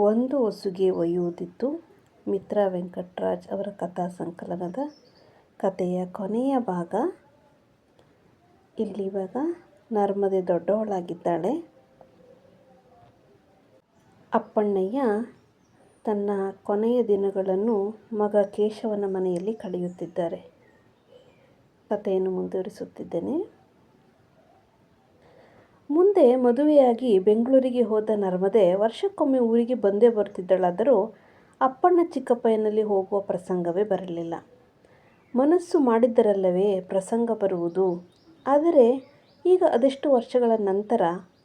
ಒಂದು ಹೊಸುಗೆ ಒಯ್ಯುವುದಿತ್ತು. ಮಿತ್ರ ವೆಂಕಟರಾಜ್ ಅವರ ಕಥಾ ಸಂಕಲನದ ಕಥೆಯ ಕೊನೆಯ ಭಾಗ. ಇಲ್ಲಿ ಇವಾಗ ನರ್ಮದೆ ದೊಡ್ಡವಳಾಗಿದ್ದಾಳೆ. ಅಪ್ಪಣ್ಣಯ್ಯ ತನ್ನ ಕೊನೆಯ ದಿನಗಳನ್ನು ಮಗ ಕೇಶವನ ಮನೆಯಲ್ಲಿ ಕಳೆಯುತ್ತಿದ್ದಾರೆ. ಕಥೆಯನ್ನು ಮುಂದುವರಿಸುತ್ತಿದ್ದೇನೆ. ಮುಂದೆ ಮದುವೆಯಾಗಿ ಬೆಂಗಳೂರಿಗೆ ಹೋದ ನರ್ಮದೆ ವರ್ಷಕ್ಕೊಮ್ಮೆ ಊರಿಗೆ ಬಂದೇ ಬರ್ತಿದ್ದಳಾದರೂ ಅಪ್ಪಣ್ಣ ಚಿಕ್ಕಪ್ಪಯ್ಯನಲ್ಲಿ ಹೋಗುವ ಪ್ರಸಂಗವೇ ಬರಲಿಲ್ಲ. ಮನಸ್ಸು ಮಾಡಿದ್ದರಲ್ಲವೇ ಪ್ರಸಂಗ ಬರುವುದು. ಆದರೆ ಈಗ ಅದೆಷ್ಟು ವರ್ಷಗಳ ನಂತರ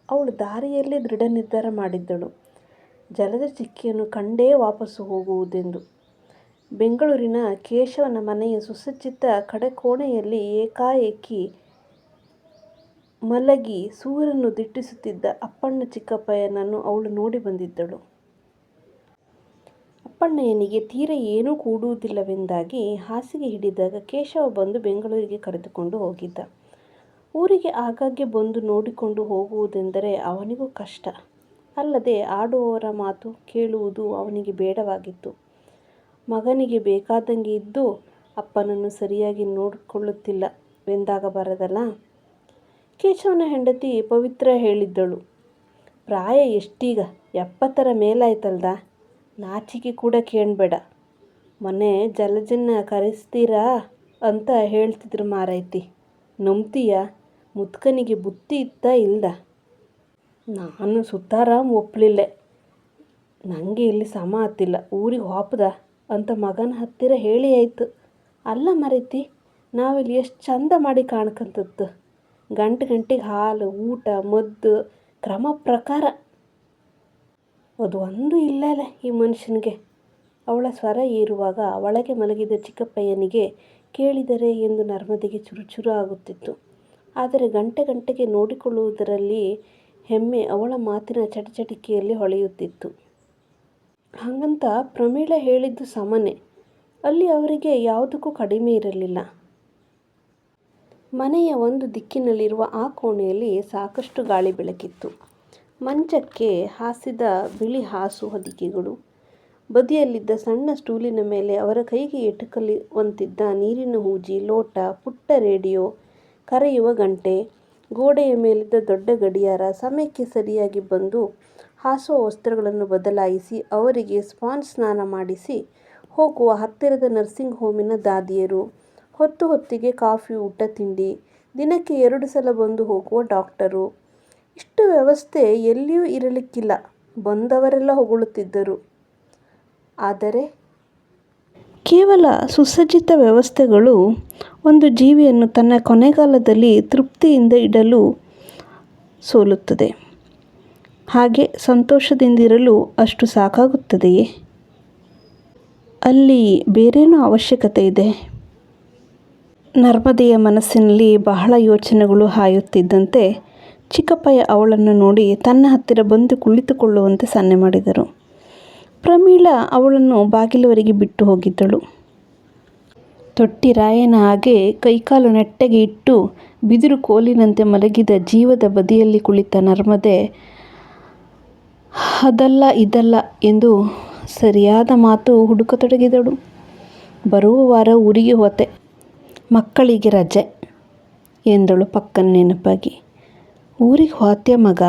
ಅವಳು ದಾರಿಯಲ್ಲೇ ದೃಢ ನಿರ್ಧಾರ ಮಾಡಿದ್ದಳು. ಜಲದ ಚಿಕ್ಕಿಯನ್ನು ಕಂಡೇ ವಾಪಸ್ಸು ಹೋಗುವುದೆಂದು. ಬೆಂಗಳೂರಿನ ಕೇಶವನ ಮನೆಯ ಸುಸಜ್ಜಿತ ಕಡೆಕೋಣೆಯಲ್ಲಿ ಏಕಾಏಕಿ ಮಲಗಿ ಸೂರನ್ನು ದಿಟ್ಟಿಸುತ್ತಿದ್ದ ಅಪ್ಪಣ್ಣ ಚಿಕ್ಕಪ್ಪಯ್ಯನನ್ನು ಅವಳು ನೋಡಿ ಬಂದಿದ್ದಳು. ಅಪ್ಪಣ್ಣಯ್ಯನಿಗೆ ತೀರ ಏನೂ ಕೂಡುವುದಿಲ್ಲವೆಂದಾಗಿ ಹಾಸಿಗೆ ಹಿಡಿದಾಗ ಕೇಶವ ಬಂದು ಬೆಂಗಳೂರಿಗೆ ಕರೆದುಕೊಂಡು ಹೋಗಿದ್ದ. ಊರಿಗೆ ಆಗಾಗ್ಗೆ ಬಂದು ನೋಡಿಕೊಂಡು ಹೋಗುವುದೆಂದರೆ ಅವನಿಗೂ ಕಷ್ಟ. ಅಲ್ಲದೆ ಆಡುವವರ ಮಾತು ಕೇಳುವುದು ಅವನಿಗೆ ಬೇಡವಾಗಿತ್ತು. ಮಗನಿಗೆ ಬೇಕಾದಂಗೆ ಇದ್ದು ಅಪ್ಪನನ್ನು ಸರಿಯಾಗಿ ನೋಡಿಕೊಳ್ಳುತ್ತಿಲ್ಲವೆಂದಾಗಬಾರದಲ್ಲ ಕೇಶವನ ಹೆಂಡತಿ ಪವಿತ್ರ ಹೇಳಿದ್ದಳು. ಪ್ರಾಯ ಎಷ್ಟೀಗ? ಎಪ್ಪತ್ತರ ಮೇಲಾಯ್ತಲ್ದ? ನಾಚಿಕೆ ಕೂಡ ಕೇಳಬೇಡ ಮೊನ್ನೆ ಜಲಜನ್ನ ಕರೆಸ್ತೀರಾ? ಅಂತ ಹೇಳ್ತಿದ್ರು ಮಾರೈತಿ. ನಂಬ್ತೀಯ? ಮುತ್ಕನಿಗೆ ಬುತ್ತಿ ಇತ್ತ ಇಲ್ದ? ನಾನು ಸುತ್ತಾರಾಮ್ ಒಪ್ಪಲಿಲ್ಲೆ ನನಗೆ ಇಲ್ಲಿ ಸಮ ಹತ್ತಿಲ್ಲ ಊರಿಗೆ ಹೋಪದ? ಅಂತ ಮಗನ ಹತ್ತಿರ ಹೇಳಿ ಆಯಿತು. ಅಲ್ಲ ಮರೈತಿ, ನಾವಿಲ್ಲಿ ಎಷ್ಟು ಚಂದ ಮಾಡಿ ಕಾಣ್ಕಂತತ್ತು ಗಂಟೆ ಗಂಟೆಗೆ ಹಾಲು, ಊಟ, ಮದ್ದು, ಕ್ರಮ ಪ್ರಕಾರ. ಅದು ಒಂದು ಇಲ್ಲಲ್ಲ ಈ ಮನುಷ್ಯನಿಗೆ. ಅವಳ ಸ್ವರ ಏರುವಾಗ ಒಳಗೆ ಮಲಗಿದ ಚಿಕ್ಕಪ್ಪಯ್ಯನಿಗೆ ಕೇಳಿದರೆ ಎಂದು ನರ್ಮದೆಗೆ ಚುರುಚುರು ಆಗುತ್ತಿತ್ತು. ಆದರೆ ಗಂಟೆ ಗಂಟೆಗೆ ನೋಡಿಕೊಳ್ಳುವುದರಲ್ಲಿ ಹೆಮ್ಮೆ ಅವಳ ಮಾತಿನ ಚಟಚಟಿಕೆಯಲ್ಲಿ ಹೊಳೆಯುತ್ತಿತ್ತು. ಹಾಗಂತ ಪ್ರಮೀಳ ಹೇಳಿದ್ದು ಸಮನೆ ಅಲ್ಲಿ ಅವರಿಗೆ ಯಾವುದಕ್ಕೂ ಕಡಿಮೆ ಇರಲಿಲ್ಲ. ಮನೆಯ ಒಂದು ದಿಕ್ಕಿನಲ್ಲಿರುವ ಆ ಕೋಣೆಯಲ್ಲಿ ಸಾಕಷ್ಟು ಗಾಳಿ ಬೆಳಕಿತ್ತು. ಮಂಚಕ್ಕೆ ಹಾಸಿದ ಬಿಳಿ ಹಾಸು ಹೊದಿಕೆಗಳು, ಬದಿಯಲ್ಲಿದ್ದ ಸಣ್ಣ ಸ್ಟೂಲಿನ ಮೇಲೆ ಅವರ ಕೈಗೆ ಎಟುಕಲಿವಂತಿದ್ದ ನೀರಿನ ಹೂಜಿ, ಲೋಟ, ಪುಟ್ಟ ರೇಡಿಯೋ, ಕರೆಯುವ ಗಂಟೆ, ಗೋಡೆಯ ಮೇಲಿದ್ದ ದೊಡ್ಡ ಗಡಿಯಾರ ಸಮಯಕ್ಕೆ ಸರಿಯಾಗಿ ಬಂದು ಹಾಸುವ ವಸ್ತ್ರಗಳನ್ನು ಬದಲಾಯಿಸಿ ಅವರಿಗೆ ಸ್ಪಾನ್ ಸ್ನಾನ ಮಾಡಿಸಿ ಹೋಗುವ ಹತ್ತಿರದ ನರ್ಸಿಂಗ್ ಹೋಮಿನ ದಾದಿಯರು ಹೊತ್ತು ಹೊತ್ತಿಗೆ ಕಾಫಿ, ಊಟ, ತಿಂಡಿ. ದಿನಕ್ಕೆ ಎರಡು ಸಲ ಬಂದು ಹೋಗುವ ಡಾಕ್ಟರು. ಇಷ್ಟು ವ್ಯವಸ್ಥೆ ಎಲ್ಲಿಯೂ ಇರಲಿಕ್ಕಿಲ್ಲ. ಬಂದವರೆಲ್ಲ ಹೊಗಳುತ್ತಿದ್ದರು. ಆದರೆ ಕೇವಲ ಸುಸಜ್ಜಿತ ವ್ಯವಸ್ಥೆಗಳು ಒಂದು ಜೀವಿಯನ್ನು ತನ್ನ ಕೊನೆಗಾಲದಲ್ಲಿ ತೃಪ್ತಿಯಿಂದ ಇಡಲು ಸೋಲುತ್ತದೆ. ಹಾಗೆ ಸಂತೋಷದಿಂದಿರಲು ಅಷ್ಟು ಸಾಕಾಗುತ್ತದೆಯೇ? ಅಲ್ಲಿ ಬೇರೇನೂ ಅವಶ್ಯಕತೆ ಇದೆ. ನರ್ಮದೆಯ ಮನಸ್ಸಿನಲ್ಲಿ ಬಹಳ ಯೋಚನೆಗಳು ಹಾಯುತ್ತಿದ್ದಂತೆ ಚಿಕ್ಕಪ್ಪಯ್ಯ ಅವಳನ್ನು ನೋಡಿ ತನ್ನ ಹತ್ತಿರ ಬಂದು ಕುಳಿತುಕೊಳ್ಳುವಂತೆ ಸನ್ನೆ ಮಾಡಿದರು. ಪ್ರಮೀಳ ಅವಳನ್ನು ಬಾಗಿಲವರೆಗೆ ಬಿಟ್ಟು ಹೋಗಿದ್ದಳು. ತೊಟ್ಟಿರಾಯನ ಹಾಗೆ ಕೈಕಾಲು ನೆಟ್ಟಗೆ ಇಟ್ಟು ಬಿದಿರು ಕೋಲಿನಂತೆ ಮಲಗಿದ ಜೀವದ ಬದಿಯಲ್ಲಿ ಕುಳಿತ ನರ್ಮದೆ, ಅದಲ್ಲ, ಇದಲ್ಲ ಎಂದು ಸರಿಯಾದ ಮಾತು ಹುಡುಕತೊಡಗಿದಳು. ಬರುವ ವಾರ ಊರಿಗೆ ಹೋತೆ. ಮಕ್ಕಳಿಗೆ ರಜೆ ಎಂದಳು ಪಕ್ಕನ ನೆನಪಾಗಿ. ಊರಿಗೆ ಹೋತ್ಯ ಮಗ?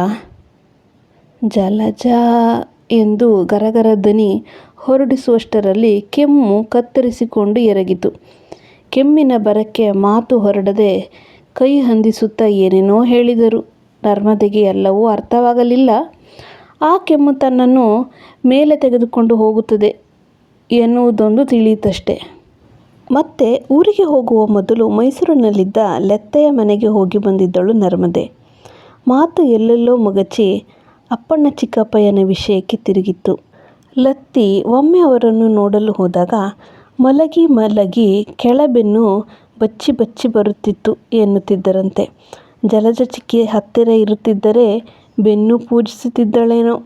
ಜಲಜ ಎಂದು ಗರಗರ ದನಿ ಹೊರಡಿಸುವಷ್ಟರಲ್ಲಿ ಕೆಮ್ಮು ಕತ್ತರಿಸಿಕೊಂಡು ಎರಗಿತು. ಕೆಮ್ಮಿನ ಬರಕ್ಕೆ ಮಾತು ಹೊರಡದೆ ಕೈ ಹಂದಿಸುತ್ತಾ ಏನೇನೋ ಹೇಳಿದರು. ನರ್ಮದೆಗೆ ಎಲ್ಲವೂ ಅರ್ಥವಾಗಲಿಲ್ಲ. ಆ ಕೆಮ್ಮು ತನ್ನನ್ನು ಮೇಲೆ ತೆಗೆದುಕೊಂಡು ಹೋಗುತ್ತದೆ ಎನ್ನುವುದೊಂದು ತಿಳಿಯಿತಷ್ಟೆ. ಮತ್ತೆ ಊರಿಗೆ ಹೋಗುವ ಮೊದಲು ಮೈಸೂರಿನಲ್ಲಿದ್ದ ಲೆತ್ತೆಯ ಮನೆಗೆ ಹೋಗಿ ಬಂದಿದ್ದಳು ನರ್ಮದೆ. ಮಾತು ಎಲ್ಲೆಲ್ಲೋ ಮುಗಚಿ ಅಪ್ಪಣ್ಣ ಚಿಕ್ಕಪ್ಪಯ್ಯನ ವಿಷಯಕ್ಕೆ ತಿರುಗಿತ್ತು. ಲತ್ತಿ ಒಮ್ಮೆ ಅವರನ್ನು ನೋಡಲು ಹೋದಾಗ ಮಲಗಿ ಮಲಗಿ ಕೆಳಬೆನ್ನು ಬಚ್ಚಿ ಬಚ್ಚಿ ಬರುತ್ತಿತ್ತು ಎನ್ನುತ್ತಿದ್ದರಂತೆ. ಜಲಜ ಚಿಕ್ಕಿ ಹತ್ತಿರ ಇರುತ್ತಿದ್ದರೆ ಬೆನ್ನು ಪೂಜಿಸುತ್ತಿದ್ದಳೇನೋ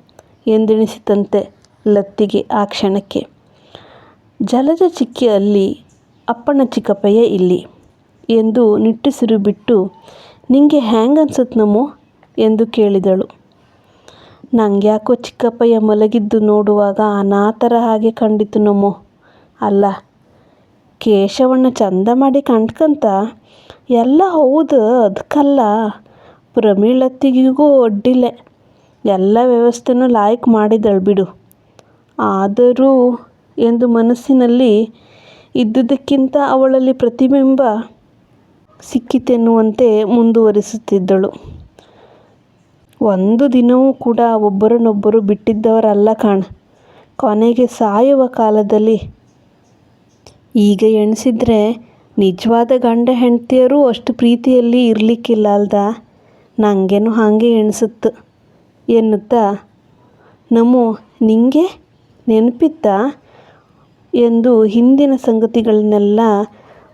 ಎಂದೆಣಿಸಿತಂತೆ ಲತ್ತಿಗೆ ಆ ಕ್ಷಣಕ್ಕೆ. ಜಲಜ ಚಿಕ್ಕಿ ಅಲ್ಲಿ ಅಪ್ಪಣ್ಣ ಚಿಕ್ಕಪ್ಪಯ್ಯ ಇಲ್ಲಿ ಎಂದು ನಿಟ್ಟುಸಿರು ಬಿಟ್ಟು, ನಿಂಗೆ ಹ್ಯಾಂಗ್ ಅನ್ಸತ್ ನಮ್ಮು ಎಂದು ಕೇಳಿದಳು. ನಂಗ್ಯಾಕೋ ಚಿಕ್ಕಪ್ಪಯ್ಯ ಮಲಗಿದ್ದು ನೋಡುವಾಗ ಅನಾಥರ ಹಾಗೆ ಕಂಡಿತು ಅಲ್ಲ, ಕೇಶವಣ್ಣ ಚಂದ ಮಾಡಿ ಕಂಡ್ಕಂತ ಎಲ್ಲ ಹೌದು ಅದಕ್ಕಲ್ಲ ಪ್ರಮೀಳತ್ತಿಗಿಗೂ ಒಡ್ಡಿಲ್ಲ, ಎಲ್ಲ ವ್ಯವಸ್ಥೆನೂ ಲಾಯ್ಕ್ ಮಾಡಿದಳು ಬಿಡು. ಆದರೂ? ಎಂದು ಮನಸ್ಸಿನಲ್ಲಿ ಇದ್ದುದಕ್ಕಿಂತ ಅವಳಲ್ಲಿ ಪ್ರತಿಬಿಂಬ ಸಿಕ್ಕಿತೆನ್ನುವಂತೆ ಮುಂದುವರಿಸುತ್ತಿದ್ದಳು. ಒಂದು ದಿನವೂ ಕೂಡ ಒಬ್ಬರನ್ನೊಬ್ಬರು ಬಿಟ್ಟಿದ್ದವರಲ್ಲ ಕಾಣ. ಕೊನೆಗೆ ಸಾಯುವ ಕಾಲದಲ್ಲಿ ಈಗ ಎಣಿಸಿದ್ರೆ ನಿಜವಾದ ಗಂಡ ಹೆಂಡತಿಯರು ಅಷ್ಟು ಪ್ರೀತಿಯಲ್ಲಿ ಇರಲಿಕ್ಕಿಲ್ಲ ಅಲ್ದ? ನನಗೇನು ಹಾಗೆ ಎಣಿಸುತ್ತೆ ಎನ್ನುತ್ತಾ ನಮ್ಮ ನಿಂಗೆ ನೆನಪಿತ್ತಾ? ಎಂದು ಹಿಂದಿನ ಸಂಗತಿಗಳನ್ನೆಲ್ಲ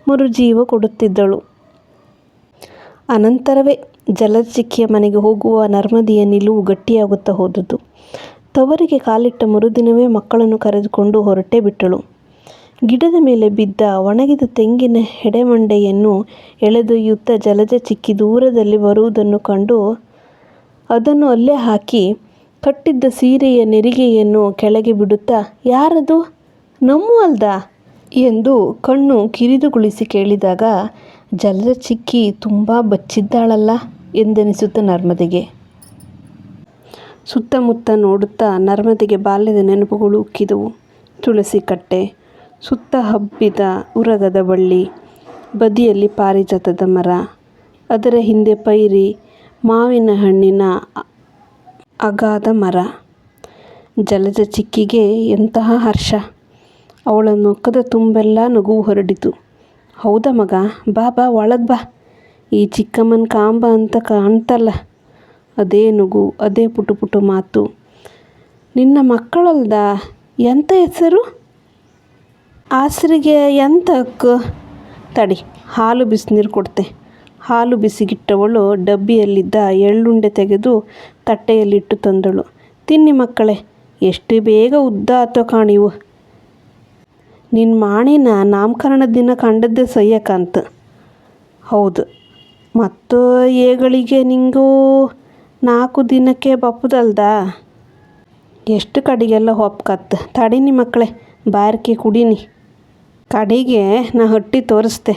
ಮರುಜೀವ ಕೊಡುತ್ತಿದ್ದಳು. ಅನಂತರವೇ ಜಲಚಿಕ್ಕಿಯ ಮನೆಗೆ ಹೋಗುವ ನರ್ಮದಿಯ ನಿಲುವು ಗಟ್ಟಿಯಾಗುತ್ತಾ ಹೋದದ್ದು ತವರಿಗೆ ಕಾಲಿಟ್ಟ ಮರುದಿನವೇ ಮಕ್ಕಳನ್ನು ಕರೆದುಕೊಂಡು ಹೊರಟೇ ಬಿಟ್ಟಳು. ಗಿಡದ ಮೇಲೆ ಬಿದ್ದ ಒಣಗಿದ ತೆಂಗಿನ ಹೆಡೆಮಂಡೆಯನ್ನು ಎಳೆದೊಯ್ಯುತ್ತಾ ಜಲಜ ಚಿಕ್ಕಿ ದೂರದಲ್ಲಿ ಬರುವುದನ್ನು ಕಂಡು ಅದನ್ನು ಅಲ್ಲೇ ಹಾಕಿ ಕಟ್ಟಿದ್ದ ಸೀರೆಯ ನೆರಿಗೆಯನ್ನು ಕೆಳಗೆ ಬಿಡುತ್ತಾ, ಯಾರದು? ನಮ್ಮು ಅಲ್ದ ಎಂದು ಕಣ್ಣು ಕಿರಿದುಗೊಳಿಸಿ ಕೇಳಿದಾಗ, ಜಲದ ಚಿಕ್ಕಿ ತುಂಬ ಬಚ್ಚಿದ್ದಾಳಲ್ಲ ಎಂದೆನಿಸುತ್ತ ನರ್ಮದೆಗೆ. ಸುತ್ತಮುತ್ತ ನೋಡುತ್ತಾ ನರ್ಮದೆಗೆ ಬಾಲ್ಯದ ನೆನಪುಗಳು ಉಕ್ಕಿದವು. ತುಳಸಿ ಕಟ್ಟೆ, ಸುತ್ತ ಹಬ್ಬಿದ ಉರಗದ ಬಳ್ಳಿ, ಬದಿಯಲ್ಲಿ ಪಾರಿಜಾತದ ಮರ, ಅದರ ಹಿಂದೆ ಪೈರಿ ಮಾವಿನ ಹಣ್ಣಿನ ಅಗಾಧ ಮರ. ಜಲಜ ಚಿಕ್ಕಿಗೆ ಎಂತಹ ಹರ್ಷ! ಅವಳ ಮುಖದ ತುಂಬೆಲ್ಲ ನಗು ಹೊರಡಿತು. ಹೌದಾ ಮಗ, ಬಾ ಬಾ, ಒಳಗೆ ಬಾ. ಈ ಚಿಕ್ಕಮ್ಮನ ಕಾಂಬ ಅಂತ ಕಾಣ್ತಲ್ಲ, ಅದೇ ನಗು, ಅದೇ ಪುಟು ಪುಟು ಮಾತು. ನಿನ್ನ ಮಕ್ಕಳಲ್ದ? ಎಂಥ ಹೆಸರು? ಆಸರಿಗೆ ಎಂತ ಹಕ್ಕು? ತಡಿ, ಹಾಲು ಬಿಸಿನೀರು ಕೊಡ್ತೆ. ಹಾಲು ಬಿಸಿಗಿಟ್ಟವಳು ಡಬ್ಬಿಯಲ್ಲಿದ್ದ ಎಳ್ಳುಂಡೆ ತೆಗೆದು ತಟ್ಟೆಯಲ್ಲಿಟ್ಟು ತಂದಳು. ತಿನ್ನಿ ಮಕ್ಕಳೇ, ಎಷ್ಟು ಬೇಗ ಉದ್ದ ಆತೋ ಕಾಣಿವು. ನಿನ್ನ ಮಾಣಿನ ನಾಮಕರಣ ದಿನ ಕಂಡದ್ದೇ ಸಯ್ಯಕ್ಕಂತ ಹೌದು. ಮತ್ತು ಏಗಳಿಗೆ ನಿಂಗೂ ನಾಲ್ಕು ದಿನಕ್ಕೆ ಬಪ್ಪದಲ್ದ? ಎಷ್ಟು ಕಡೆಗೆಲ್ಲ ಹೊಪ್ಕತ್ತ. ತಡೀನಿ ಮಕ್ಕಳೇ, ಬಾರಿಕೆ ಕುಡೀನಿ. ಕಡೆಗೆ ನಾ ಹೊಟ್ಟಿ ತೋರಿಸ್ದೆ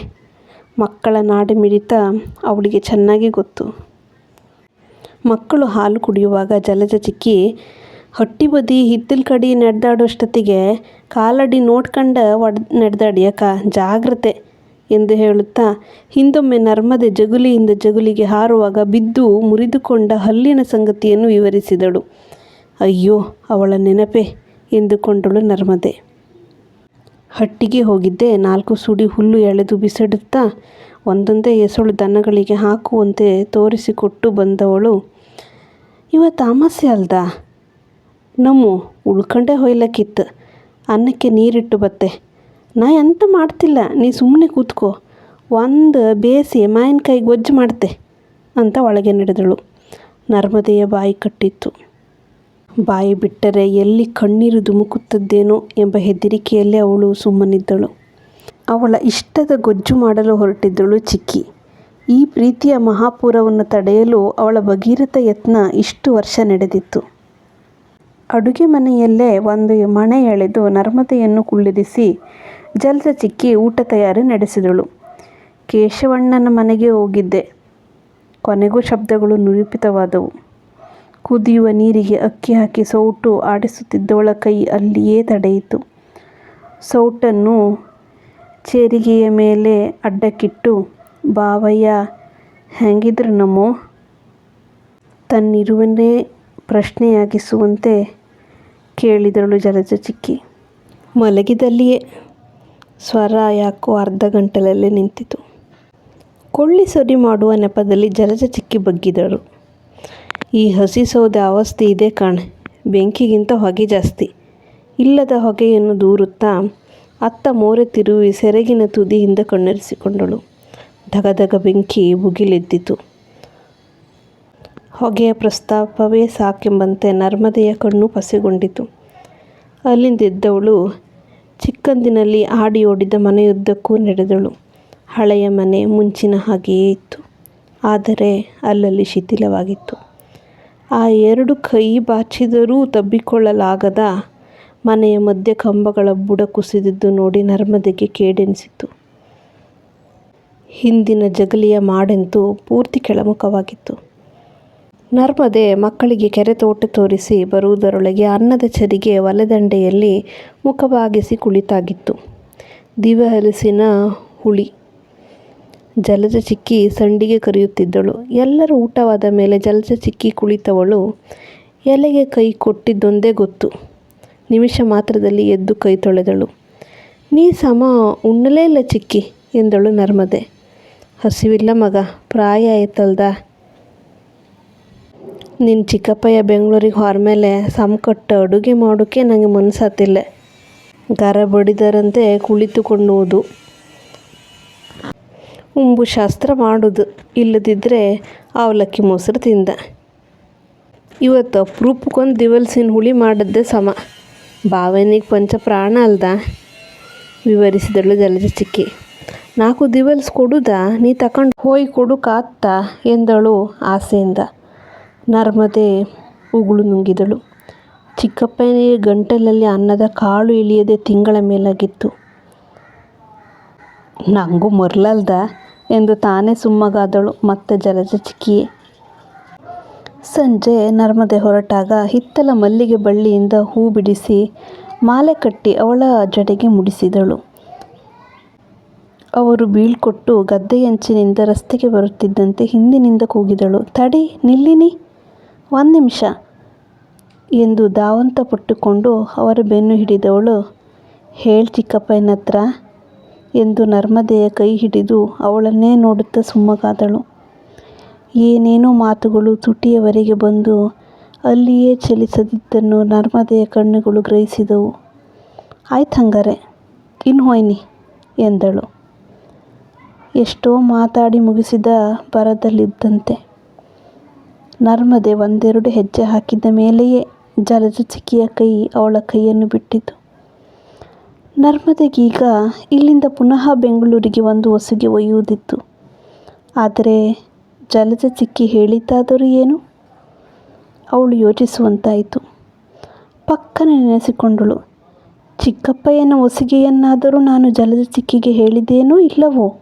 ಮಕ್ಕಳ ನಾಡಿ ಮಿಡಿತ ಅವಳಿಗೆ ಚೆನ್ನಾಗಿ ಗೊತ್ತು. ಮಕ್ಕಳು ಹಾಲು ಕುಡಿಯುವಾಗ ಜಲಜ ಚಿಕ್ಕಿ ಹೊಟ್ಟಿ ಬದಿ ಹಿತ್ತಲ ಕಡಿ ನಡೆದಾಡೋಷ್ಟೊತ್ತಿಗೆ ಕಾಲಡಿ ನೋಡ್ಕಂಡ ಒಡ್ ನಡೆದಾಡಿಯಕ್ಕ ಜಾಗ್ರತೆ ಎಂದು ಹೇಳುತ್ತಾ, ಹಿಂದೊಮ್ಮೆ ನರ್ಮದೆ ಜಗುಲಿಯಿಂದ ಜಗುಲಿಗೆ ಹಾರುವಾಗ ಬಿದ್ದು ಮುರಿದುಕೊಂಡ ಹಲ್ಲಿನ ಸಂಗತಿಯನ್ನು ವಿವರಿಸಿದಳು. ಅಯ್ಯೋ, ಅವಳ ನೆನಪೆ ಎಂದುಕೊಂಡಳು ನರ್ಮದೆ. ಹಟ್ಟಿಗೆ ಹೋಗಿದ್ದೆ, ನಾಲ್ಕು ಸುಡಿ ಹುಲ್ಲು ಎಳೆದು ಬಿಸಿಡುತ್ತಾ, ಒಂದೊಂದೇ ಎಸಳು ದನಗಳಿಗೆ ಹಾಕುವಂತೆ ತೋರಿಸಿಕೊಟ್ಟು ಬಂದವಳು. ಇವತ್ತು ಅಮಾಸ್ಯ ಅಲ್ದಾ? ನಮ್ಮು, ಉಳ್ಕಂಡೆ ಹೊಯ್ಲಕ್ಕಿತ್ತು. ಅನ್ನಕ್ಕೆ ನೀರಿಟ್ಟು ಬತ್ತೆ. ನಾ ಎಂತ ಮಾಡ್ತಿಲ್ಲ, ನೀ ಸುಮ್ಮನೆ ಕೂತ್ಕೋ. ಒಂದು ಬೇಯಿಸಿ ಮಾವಿನಕಾಯಿ ಗೊಜ್ಜು ಮಾಡ್ತೆ, ಅಂತ ಒಳಗೆ ನಡೆದಳು. ನರ್ಮದೆಯ ಬಾಯಿ ಕಟ್ಟಿತ್ತು. ಬಾಯಿ ಬಿಟ್ಟರೆ ಎಲ್ಲಿ ಕಣ್ಣೀರು ಧುಮುಕುತ್ತದ್ದೇನೋ ಎಂಬ ಹೆದರಿಕೆಯಲ್ಲೇ ಅವಳು ಸುಮ್ಮನಿದ್ದಳು. ಅವಳ ಇಷ್ಟದ ಗೊಜ್ಜು ಮಾಡಲು ಹೊರಟಿದ್ದಳು ಚಿಕ್ಕಿ. ಈ ಪ್ರೀತಿಯ ಮಹಾಪೂರವನ್ನು ತಡೆಯಲು ಅವಳ ಭಗೀರಥ ಯತ್ನ ಇಷ್ಟು ವರ್ಷ ನಡೆದಿತ್ತು. ಅಡುಗೆ ಮನೆಯಲ್ಲೇ ಒಂದು ಮಣೆ ಎಳೆದು ನರ್ಮದೆಯನ್ನು ಕುಳ್ಳಿರಿಸಿ ಜಲ್ಸ ಚಿಕ್ಕಿ ಊಟ ತಯಾರಿ ನಡೆಸಿದಳು. ಕೇಶವಣ್ಣನ ಮನೆಗೆ ಹೋಗಿದ್ದೆ. ಕೊನೆಗೂ ಶಬ್ದಗಳು ನಿರೂಪಿತವಾದವು. ಕುದಿಯುವ ನೀರಿಗೆ ಅಕ್ಕಿ ಹಾಕಿ ಸೌಟು ಆಡಿಸುತ್ತಿದ್ದವಳ ಕೈ ಅಲ್ಲಿಯೇ ತಡೆಯಿತು. ಸೌಟನ್ನು ಚೇರಿಗೆಯ ಮೇಲೆ ಅಡ್ಡಕ್ಕಿಟ್ಟು, ಬಾವಯ್ಯ, ಹೆಂಗಿದ್ರು ನಮ್ಮೋ ತನ್ನಿರುವನೇ ಪ್ರಶ್ನೆಯಾಗಿಸುವಂತೆ ಕೇಳಿದಳು ಜಲಜ ಚಿಕ್ಕಿ. ಮಲಗಿದಲ್ಲಿಯೇ ಸ್ವರ ಯಾಕೋ ಅರ್ಧ ಗಂಟಲಲ್ಲೇ ನಿಂತಿತು. ಕೊಳ್ಳಿ ಸರಿ ಮಾಡುವ ನೆಪದಲ್ಲಿ ಜಲಜ ಚಿಕ್ಕಿ ಬಗ್ಗಿದಳು. ಈ ಹಸಿ ಸೌದೆ ಅವಸ್ಥೆ ಇದೆ ಕಾಣೆ. ಬೆಂಕಿಗಿಂತ ಹೊಗೆ ಜಾಸ್ತಿ. ಇಲ್ಲದ ಹೊಗೆಯನ್ನು ದೂರುತ್ತಾ ಅತ್ತ ಮೋರೆ ತಿರುವಿ ಸೆರಗಿನ ತುದಿಯಿಂದ ಕಣ್ಣರಿಸಿಕೊಂಡಳು. ಧಗಧಗ ಬೆಂಕಿ ಭುಗಿಲೆದ್ದಿತು ಹೊಗೆಯ ಪ್ರಸ್ತಾಪವೇ ಸಾಕೆಂಬಂತೆ ನರ್ಮದೆಯ ಕಣ್ಣು ಪಸೆಗೊಂಡಿತು. ಅಲ್ಲಿಂದಿದ್ದವಳು ಚಿಕ್ಕಂದಿನಲ್ಲಿ ಆಡಿ ಓಡಿದ ಮನೆಯುದ್ದಕ್ಕೂ ನಡೆದಳು. ಹಳೆಯ ಮನೆ ಮುಂಚಿನ ಹಾಗೆಯೇ ಇತ್ತು. ಆದರೆ ಅಲ್ಲಲ್ಲಿ ಶಿಥಿಲವಾಗಿತ್ತು. ಆ ಎರಡು ಕೈ ಬಾಚಿದರೂ ತಬ್ಬಿಕೊಳ್ಳಲಾಗದ ಮನೆಯ ಮಧ್ಯ ಕಂಬಗಳ ಬುಡ ಕುಸಿದಿದ್ದು ನೋಡಿ ನರ್ಮದೆಗೆ ಕೇಡೆನಿಸಿತು. ಹಿಂದಿನ ಜಗಲಿಯ ಮಾಡೆಂತೂ ಪೂರ್ತಿ ಕೆಳಮುಖವಾಗಿತ್ತು. ನರ್ಮದೆ ಮಕ್ಕಳಿಗೆ ಕೆರೆ ತೋಟ ತೋರಿಸಿ ಬರುವುದರೊಳಗೆ ಅನ್ನದ ಚರಿಗೆ ಒಲೆದಂಡೆಯಲ್ಲಿ ಮುಖಬಾಗಿಸಿ ಕುಳಿತಾಗಿತ್ತು. ದಿವಹಲಸಿನ ಹುಳಿ. ಜಲಜ ಚಿಕ್ಕಿ ಸಂಡಿಗೆ ಕರೆಯುತ್ತಿದ್ದಳು. ಎಲ್ಲರೂ ಊಟವಾದ ಮೇಲೆ ಜಲಜ ಚಿಕ್ಕಿ ಕುಳಿತವಳು. ಎಲೆಗೆ ಕೈ ಕೊಟ್ಟಿದ್ದೊಂದೇ ಗೊತ್ತು. ನಿಮಿಷ ಮಾತ್ರದಲ್ಲಿ ಎದ್ದು ಕೈ ತೊಳೆದಳು. ನೀ ಸಮ ಉಣ್ಣಲೇ ಇಲ್ಲ ಚಿಕ್ಕಿ ಎಂದಳು ನರ್ಮದೆ. ಹಸಿವಿಲ್ಲ ಮಗ, ಪ್ರಾಯ ಆಯ್ತಲ್ದ ನಿನ್ನ ಚಿಕ್ಕಪ್ಪಯ್ಯ ಬೆಂಗಳೂರಿಗೆ ಹೊರಮೇಲೆ ಸಮಕಟ್ಟು ಅಡುಗೆ ಮಾಡೋಕ್ಕೆ ನನಗೆ ಮನಸ್ಸಾತಿಲ್ಲ ಗರ ಬಡಿದರಂತೆ ಕುಳಿತುಕೊಳ್ಳುವುದು. ಉಂಬು ಶಾಸ್ತ್ರ ಮಾಡೋದು. ಇಲ್ಲದಿದ್ದರೆ ಅವಲಕ್ಕಿ ಮೊಸರು ತಿಂದ. ಇವತ್ತು ಅಪ್ರೂಪಕ್ಕೊಂದು ದಿವಲ್ಸಿನ ಹುಳಿ ಮಾಡಿದ್ದೆ ಸಮ. ಬಾವನಿಗೆ ಪಂಚ ಪ್ರಾಣ ಅಲ್ದ? ವಿವರಿಸಿದಳು ಜಲಜ ಚಿಕ್ಕಿ ನಾಲ್ಕು ದಿವಲ್ಸ್ ಕೊಡುದಾ? ನೀ ತಕೊಂಡು ಹೋಯ್ ಕೊಡುಕಾತ್ತ ಎಂದಳು ಆಸೆಯಿಂದ. ನರ್ಮದೆ ಉಗುಳು ನುಂಗಿದಳು. ಚಿಕ್ಕಪ್ಪನಿಗೆ ಗಂಟಲಲ್ಲಿ ಅನ್ನದ ಕಾಳು ಇಳಿಯದೆ ತಿಂಗಳ ಮೇಲಾಗಿತ್ತು. ನಂಗೂ ಮರ್ಲಲ್ದ ಎಂದು ತಾನೇ ಸುಮ್ಮಗಾದಳು ಮತ್ತೆ ಜಲಜ ಚಿಕ್ಕಿಯೇ. ಸಂಜೆ ನರ್ಮದೆ ಹೊರಟಾಗ ಹಿತ್ತಲ ಮಲ್ಲಿಗೆ ಬಳ್ಳಿಯಿಂದ ಹೂ ಬಿಡಿಸಿ ಮಾಲೆ ಕಟ್ಟಿ ಅವಳ ಜಡೆಗೆ ಮುಡಿಸಿದಳು. ಅವರು ಬೀಳ್ಕೊಟ್ಟು ಗದ್ದೆಯಂಚಿನಿಂದ ರಸ್ತೆಗೆ ಬರುತ್ತಿದ್ದಂತೆ ಹಿಂದಿನಿಂದ ಕೂಗಿದಳು. ತಡಿ, ನಿಲ್ಲಿನಿ. ಒಂದು ನಿಮಿಷ. ಎಂದು ದಾವಂತ ಪಟ್ಟುಕೊಂಡು ಅವರ ಬೆನ್ನು ಹಿಡಿದವಳು, ಹೇಳ್ ಚಿಕ್ಕಪ್ಪನ ಹತ್ರ ಎಂದು ನರ್ಮದೆಯ ಕೈ ಹಿಡಿದು ಅವಳನ್ನೇ ನೋಡುತ್ತಾ ಸುಮ್ಮಗಾದಳು. ಏನೇನೋ ಮಾತುಗಳು ತುಟಿಯವರೆಗೆ ಬಂದು ಅಲ್ಲಿಯೇ ಚಲಿಸದಿದ್ದನ್ನು ನರ್ಮದೆಯ ಕಣ್ಣುಗಳು ಗ್ರಹಿಸಿದವು. ಆಯ್ತು ಹಂಗಾರೆ, ಇನ್ನು ಹೋಯ್ನಿ ಎಂದಳು. ಎಷ್ಟೋ ಮಾತಾಡಿ ಮುಗಿಸಿದ ಬರದಲ್ಲಿದ್ದಂತೆ ನರ್ಮದೆ ಒಂದೆರಡು ಹೆಜ್ಜೆ ಹಾಕಿದ ಮೇಲೆಯೇ ಜಲಜ ಚಿಕ್ಕಿಯ ಕೈ ಅವಳ ಕೈಯನ್ನು ಬಿಟ್ಟಿತು. ನರ್ಮದೆಗೀಗ ಇಲ್ಲಿಂದ ಪುನಃ ಬೆಂಗಳೂರಿಗೆ ಒಂದು ಹೊಸಗೆ ಒಯ್ಯುವುದಿತ್ತು. ಆದರೆ ಜಲಜ ಚಿಕ್ಕಿ ಹೇಳಿದ್ದಾದರೂ ಏನು? ಅವಳು ಯೋಚಿಸುವಂತಾಯಿತು. ಪಕ್ಕನೆ ನೆನೆಸಿಕೊಂಡಳು. ಚಿಕ್ಕಪ್ಪಯ್ಯನ ಒಸಿಗೆಯನ್ನಾದರೂ ನಾನು ಜಲಜ ಚಿಕ್ಕಿಗೆ ಹೇಳಿದ್ದೇನೋ ಇಲ್ಲವೋ?